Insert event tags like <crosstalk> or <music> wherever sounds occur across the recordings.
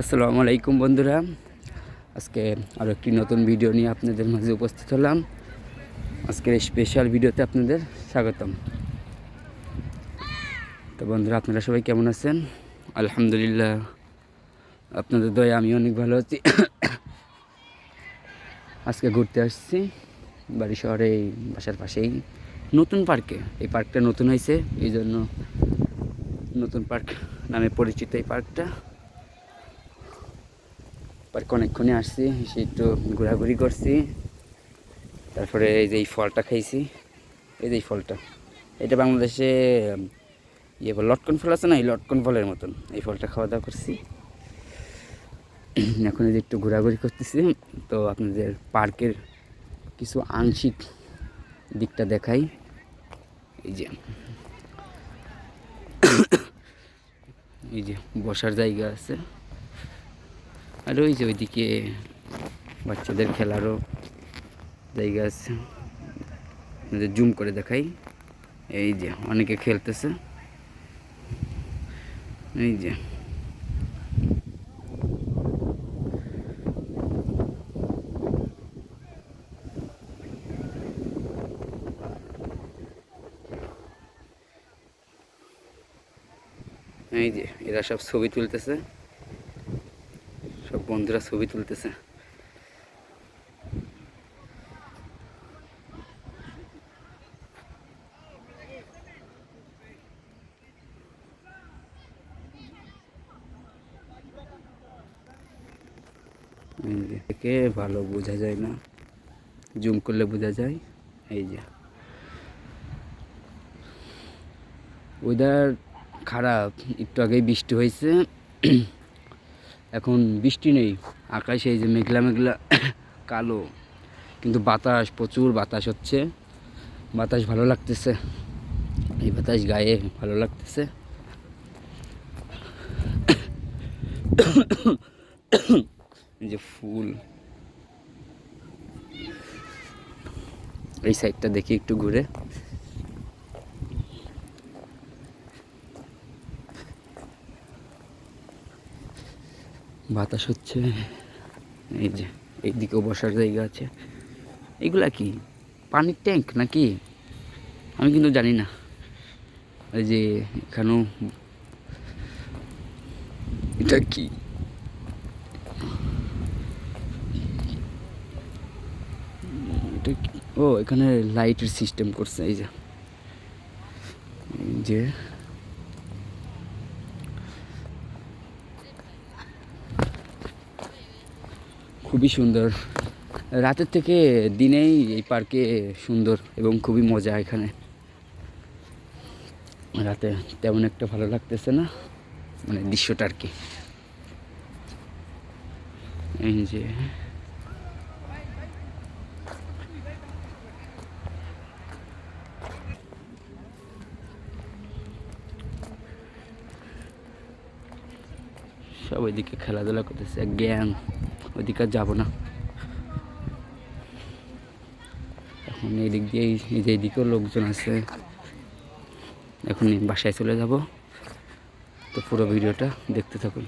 আসসালামু আলাইকুম বন্ধুরা। আজকে আরও একটি নতুন ভিডিও নিয়ে আপনাদের মাঝে উপস্থিত হলাম। আজকের এই স্পেশাল ভিডিওতে আপনাদের স্বাগতম। তো বন্ধুরা, আপনারা সবাই কেমন আছেন? আলহামদুলিল্লাহ। আপনাদের দয়া, আমি অনেক ভালো আছি। আজকে ঘুরতে আসছি বাড়ি শহরে এই বাসার পাশেই। নতুন পার্কে এই পার্কটা নতুন হয়েছে এই জন্য নতুন পার্ক নামে পরিচিত এই পার্কটা পার্কে অনেকক্ষণে আসছি, এসে একটু ঘোরাঘুরি করছি। তারপরে এই যে এই ফলটা খাইছি, এই যে এই ফলটা। এটা বাংলাদেশে ইয়ে লটকন ফল আছে না? এই লটকন ফলের মতন এই ফলটা খাওয়া দাওয়া করছি। <clears throat> এখন যে একটু ঘোরাঘুরি করতেছি, তো আপনাদের পার্কের কিছু আংশিক দিকটা দেখাই। এই যে। <clears throat> এই যে বসার জায়গা আছে। আর ওই যে ওইদিকে বাচ্চাদের খেলারও জায়গা আছে। আপনাদের জুম করে দেখাই। এই যে, অনেকে খেলতেছে। এই যে। এই যে, এরা সব ছবি তুলতেছে। বন্ধুরা ছবি তুলতেছে। থেকে ভালো বোঝা যায় না, জুম করলে বোঝা যায়, এই যে। ওয়েদার খারাপ, একটু আগেই বৃষ্টি হয়েছে। এখন বৃষ্টি নেই, আকাশে এই যে মেঘলা মেঘলা <coughs> কালো, কিন্তু বাতাস, প্রচুর বাতাস হচ্ছে। বাতাস ভালো লাগতেছে। এই বাতাস গায়ে ভালো লাগতেছে। <coughs> যে ফুল। এই সাইডটা দেখি একটু ঘুরে। বাতাস হচ্ছে, এই যে এইদিকেও বসার জায়গা আছে। এগুলা কি? পানির ট্যাঙ্ক নাকি? আমি কিন্তু জানি না। এই যে এখানেও এটা কি? এটা ও, এখানে লাইটের সিস্টেম করছে, এই যে। এই যে খুবই সুন্দর। রাতের থেকে দিনেই এই পার্কে সুন্দর এবং খুবই মজা এখানে। রাতে তেমন একটা ভালো লাগতেছে না মানে দৃশ্যটা আর কি। এই যে। সব ওইদিকে খেলাধুলা করতেছে, জ্ঞান। ওইদিকে আর যাবো না এখন এদিক দিয়ে এই যে এদিকেও লোকজন আছে এখন এই বাসায় চলে যাব তো পুরো ভিডিওটা দেখতে থাকুন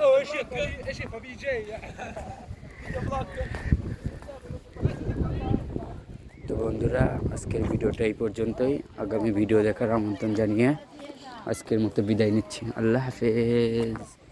Oh, ايش ايش بي جي তো বন্ধুরা, আজকের ভিডিওটা এই পর্যন্তই। আগামী ভিডিও দেখার আমন্ত্রণ জানিয়ে আজকের মতো বিদায় নিচ্ছি। আল্লাহ হাফেজ।